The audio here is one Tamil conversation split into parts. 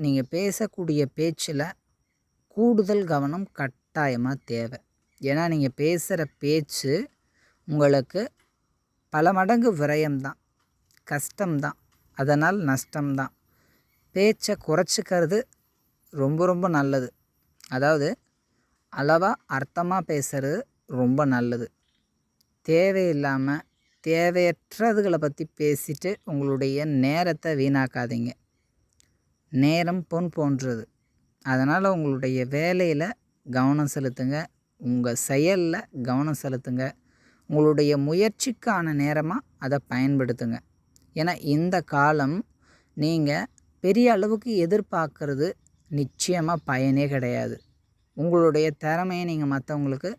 நீங்கள் பேசக்கூடிய பேச்சில் கூடுதல் கவனம் கட்டாயமாக தேவை. ஏன்னா நீங்கள் பேசுகிற பேச்சு உங்களுக்கு பல மடங்கு விரயம்தான் கஷ்டம்தான் அதனால் நஷ்டம்தான். பேச்சை குறைச்சிக்கிறது ரொம்ப ரொம்ப நல்லது. அதாவது அளவாக அர்த்தமாக பேசுகிறது ரொம்ப நல்லது. தேவையில்லாமல் தேவையற்றதுகளை பற்றி பேசிட்டு உங்களுடைய நேரத்தை வீணாக்காதீங்க. நேரம் பொன் போன்றது. அதனால் உங்களுடைய வேலையில் கவனம் செலுத்துங்க. உங்கள் செயலில் கவனம் செலுத்துங்க. உங்களுடைய முயற்சிக்கான நேரமாக அதை பயன்படுத்துங்க. ஏன்னா இந்த காலம் நீங்கள் பெரிய அளவுக்கு எதிர்பார்க்கறது நிச்சயமாக பயனே கிடையாது. உங்களுடைய திறமையை நீங்கள் மற்றவங்களுக்கு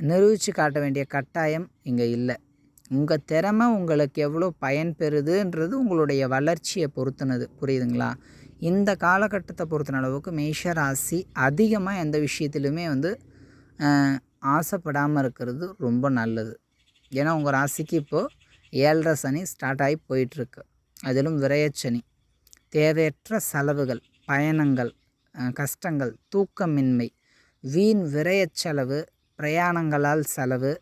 நிரூபித்து காட்ட வேண்டிய கட்டாயம் இங்கே இல்லை. உங்கள் திறமை உங்களுக்கு எவ்வளோ பயன் பெறுதுன்றது உங்களுடைய வளர்ச்சியை பொறுத்துனது. புரியுதுங்களா? இந்த காலகட்டத்தை பொறுத்தன அளவுக்கு மேஷ ராசி அதிகமாக எந்த விஷயத்துலையுமே வந்து ஆசைப்படாமல் இருக்கிறது ரொம்ப நல்லது. ஏன்னா உங்கள் ராசிக்கு இப்போது ஏழரை சனி ஸ்டார்ட் ஆகி போயிட்டுருக்கு. அதிலும் விரயச்சனி தேவையற்ற செலவுகள் பயணங்கள் கஷ்டங்கள் தூக்கமின்மை வீண் விரயச் செலவு பிரயாணங்களால் செலவு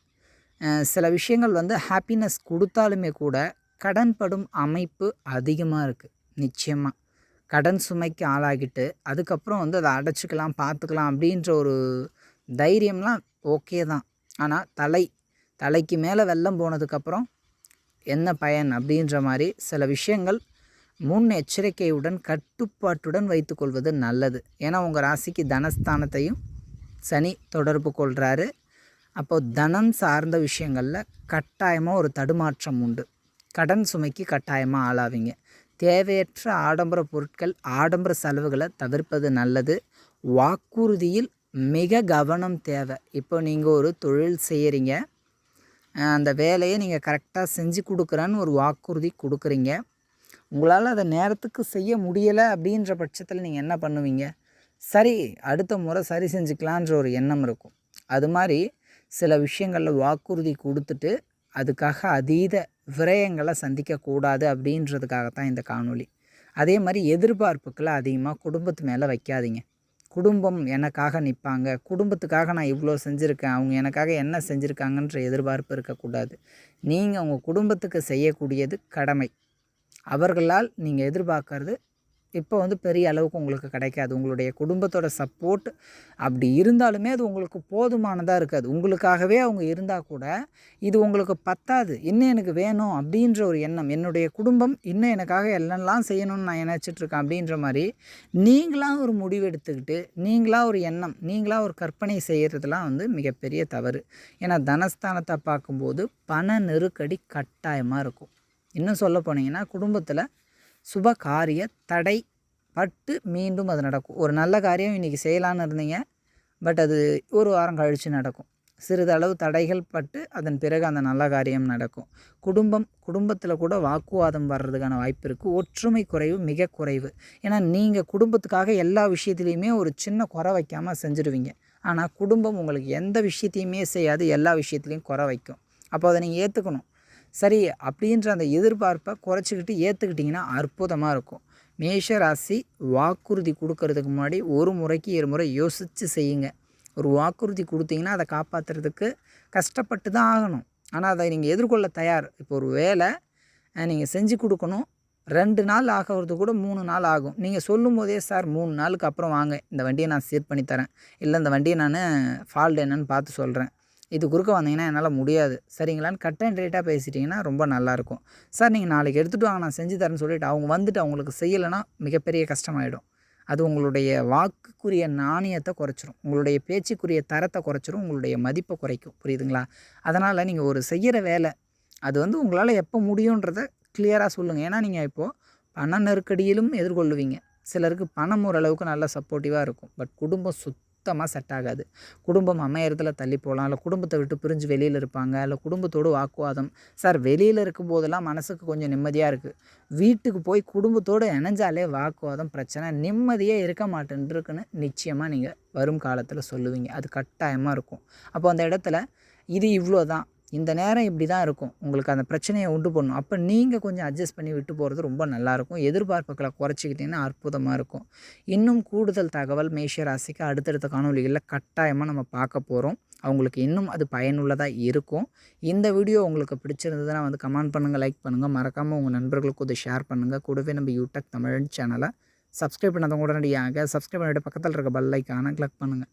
சில விஷயங்கள் வந்து ஹாப்பினஸ் கொடுத்தாலுமே கூட கடன்படும் அமைப்பு அதிகமாக இருக்குது நிச்சயமாக கடன் சுமைக்கு ஆளாகிட்டு அதுக்கப்புறம் வந்து அதை அடைச்சிக்கலாம் பார்த்துக்கலாம் அப்படின்ற ஒரு தைரியம்லாம் ஓகே தான். ஆனால் தலை தலைக்கு மேலே வெள்ளம் போனதுக்கப்புறம் என்ன பயன் அப்படின்ற மாதிரி சில விஷயங்கள் முன் எச்சரிக்கையுடன் கட்டுப்பாட்டுடன் வைத்துக்கொள்வது நல்லது. ஏன்னா உங்கள் ராசிக்கு தனஸ்தானத்தையும் சனி தொடர்பு கொள்கிறாரு அப்போது தனம் சார்ந்த விஷயங்களில் கட்டாயமாக ஒரு தடுமாற்றம் உண்டு. கடன் சுமைக்கு கட்டாயமாக ஆளாவீங்க. தேவையற்ற ஆடம்பர பொருட்கள் ஆடம்பர செலவுகளை தவிர்ப்பது நல்லது. வாக்குறுதியில் மிக கவனம் தேவை. இப்போ நீங்கள் ஒரு தொழில் செய்கிறீங்க அந்த வேலையை நீங்கள் கரெக்டாக செஞ்சு கொடுக்குறேன்னு ஒரு வாக்குறுதி கொடுக்குறீங்க. உங்களால் அதை நேரத்துக்கு செய்ய முடியலை அப்படின்ற பட்சத்தில் நீங்கள் என்ன பண்ணுவீங்க? சரி அடுத்த முறை சரி செஞ்சுக்கலான்ற ஒரு எண்ணம் இருக்கும். அது மாதிரி சில விஷயங்களில் வாக்குறுதி கொடுத்துட்டு அதுக்காக அதீத விரயங்களை சந்திக்கக்கூடாது அப்படின்றதுக்காகத்தான் இந்த காணொலி அதே மாதிரி எதிர்பார்ப்புக்களை அதிகமாக குடும்பத்து மேலே வைக்காதீங்க. குடும்பம் எனக்காக நிற்பாங்க குடும்பத்துக்காக நான் இவ்வளோ செஞ்சுருக்கேன். அவங்க எனக்காக என்ன செஞ்சுருக்காங்கன்ற எதிர்பார்ப்பு இருக்கக்கூடாது. நீங்கள் உங்கள் குடும்பத்துக்கு செய்யக்கூடியது கடமை. அவர்களால் நீங்கள் எதிர்பார்க்கறது இப்போ வந்து பெரிய அளவுக்கு உங்களுக்கு கிடைக்காது. உங்களுடைய குடும்பத்தோட சப்போர்ட் அப்படி இருந்தாலுமே அது உங்களுக்கு போதுமானதாக இருக்காது. உங்களுக்காகவே அவங்க இருந்தால் கூட இது உங்களுக்கு பத்தாது. இன்னும் எனக்கு வேணும் அப்படின்ற ஒரு எண்ணம். என்னுடைய குடும்பம் இன்னும் எனக்காக எல்லாம் செய்யணும்னு நான் நினச்சிட்டு இருக்கேன் அப்படின்ற மாதிரி நீங்களாக ஒரு முடிவு எடுத்துக்கிட்டு நீங்களாக ஒரு எண்ணம் நீங்களாக ஒரு கற்பனை செய்கிறதுலாம் வந்து மிகப்பெரிய தவறு. ஏன்னா தனஸ்தானத்தை பார்க்கும்போது பண நெருக்கடி கட்டாயமாக இருக்கும். இன்னும் சொல்ல போனீங்கன்னா குடும்பத்தில் சுப காரிய தடை பட்டு மீண்டும் அது நடக்கும். ஒரு நல்ல காரியம் இன்றைக்கி செய்யலான்னு இருந்தீங்க. பட் அது ஒரு வாரம் கழித்து நடக்கும். சிறிதளவு தடைகள் பட்டு அதன் பிறகு அந்த நல்ல காரியம் நடக்கும். குடும்பம் குடும்பத்தில் கூட வாக்குவாதம் வர்றதுக்கான வாய்ப்பு இருக்குது ஒற்றுமை குறைவு மிக குறைவு. ஏன்னா நீங்கள் குடும்பத்துக்காக எல்லா விஷயத்துலையுமே ஒரு சின்ன குறை வைக்காமல் செஞ்சுருவீங்க. ஆனால் குடும்பம் உங்களுக்கு எந்த விஷயத்தையுமே செய்யாது. எல்லா விஷயத்துலையும் குறை வைக்கும். அப்போ அதை நீங்கள் ஏற்றுக்கணும் சரி அப்படின்ற அந்த எதிர்பார்ப்பை குறைச்சிக்கிட்டு ஏற்றுக்கிட்டிங்கன்னா அற்புதமாக இருக்கும். மேஷ ராசி வாக்குறுதி கொடுக்கறதுக்கு முன்னாடி ஒரு முறைக்கு இரு முறை யோசித்து செய்யுங்க. ஒரு வாக்குறுதி கொடுத்தீங்கன்னா அதை காப்பாற்றுறதுக்கு கஷ்டப்பட்டு தான் ஆகணும். ஆனால் அதை நீங்கள் எதிர்கொள்ள தயார். இப்போ ஒரு வேலை நீங்கள் செஞ்சு கொடுக்கணும். ரெண்டு நாள் ஆகிறது கூட மூணு நாள் ஆகும். நீங்கள் சொல்லும் போதே சார் மூணு நாளுக்கு அப்புறம் வாங்க. இந்த வண்டியை நான் சீர் பண்ணித்தரேன் இல்லை இந்த வண்டியை நான் ஃபால்ட் என்னன்னு பார்த்து சொல்கிறேன் இது குறுக்க வந்தீங்கன்னா என்னால் முடியாது. சரிங்களான்னு கட் அண்ட் ரேட்டாக பேசிட்டிங்கன்னா ரொம்ப நல்லாயிருக்கும் சார் நீங்கள் நாளைக்கு எடுத்துகிட்டு வாங்க நான் செஞ்சு தரேன்னு சொல்லிவிட்டு அவங்க வந்துட்டு அவங்களுக்கு செய்யலைன்னா மிகப்பெரிய கஷ்டமாயிடும். அது உங்களுடைய வாக்குக்குரிய நாணயத்தை குறைச்சிரும். உங்களுடைய பேச்சுக்குரிய தரத்தை குறைச்சிரும். உங்களுடைய மதிப்பை குறைக்கும். புரியுதுங்களா? அதனால் நீங்கள் ஒரு செய்கிற வேலை அது வந்து உங்களால் எப்போ முடியுன்றதை கிளியராக சொல்லுங்கள் ஏன்னா நீங்கள் இப்போது பண நெருக்கடியிலும் எதிர்கொள்ளுவீங்க. சிலருக்கு பணம் ஓரளவுக்கு நல்லா சப்போர்ட்டிவாக இருக்கும். பட் குடும்பம் சுத்தமாக செட் ஆகாது. குடும்பம் அமையறதுல தள்ளி போகலாம் இல்லை குடும்பத்தை விட்டு பிரிஞ்சு வெளியில் இருப்பாங்க. இல்லை குடும்பத்தோடு வாக்குவாதம். சார் வெளியில் இருக்கும்போதெல்லாம் மனசுக்கு கொஞ்சம் நிம்மதியாக இருக்குது வீட்டுக்கு போய் குடும்பத்தோடு இணைஞ்சாலே வாக்குவாதம் பிரச்சனை. நிம்மதியே இருக்க மாட்டேன்ருக்குன்னு நிச்சயமாக நீங்கள் வரும் காலத்தில் சொல்லுவீங்க. அது கட்டாயமாக இருக்கும். அப்போ அந்த இடத்துல இது இவ்வளோ தான் இந்த நேரம் இப்படி தான் இருக்கும். உங்களுக்கு அந்த பிரச்சனையை உண்டு பண்ணும். அப்போ நீங்கள் கொஞ்சம் அட்ஜஸ்ட் பண்ணி விட்டு போகிறது ரொம்ப நல்லாயிருக்கும் எதிர்பார்ப்புகளை குறைச்சிக்கிட்டிங்கன்னா அற்புதமாக இருக்கும். இன்னும் கூடுதல் தகவல் மேஷ ராசிக்கு அடுத்தடுத்த காணொலிகளில் கட்டாயமாக நம்ம பார்க்க போகிறோம் அவங்களுக்கு இன்னும் அது பயனுள்ளதாக இருக்கும். இந்த வீடியோ உங்களுக்கு பிடிச்சிருந்ததுன்னா வந்து கமெண்ட் பண்ணுங்கள் லைக் பண்ணுங்கள் மறக்காமல் உங்கள் நண்பர்களுக்கு கொஞ்சம் ஷேர் பண்ணுங்கள் கூடவே நம்ம யூடியூப் தமிழ் சேனலை சப்ஸ்கிரைப் பண்ணாதவங்க உடனடியாக சப்ஸ்கிரைப் பண்ணிட்டு பக்கத்தில் இருக்க பெல் ஐக்கானை கிளிக் பண்ணுங்கள்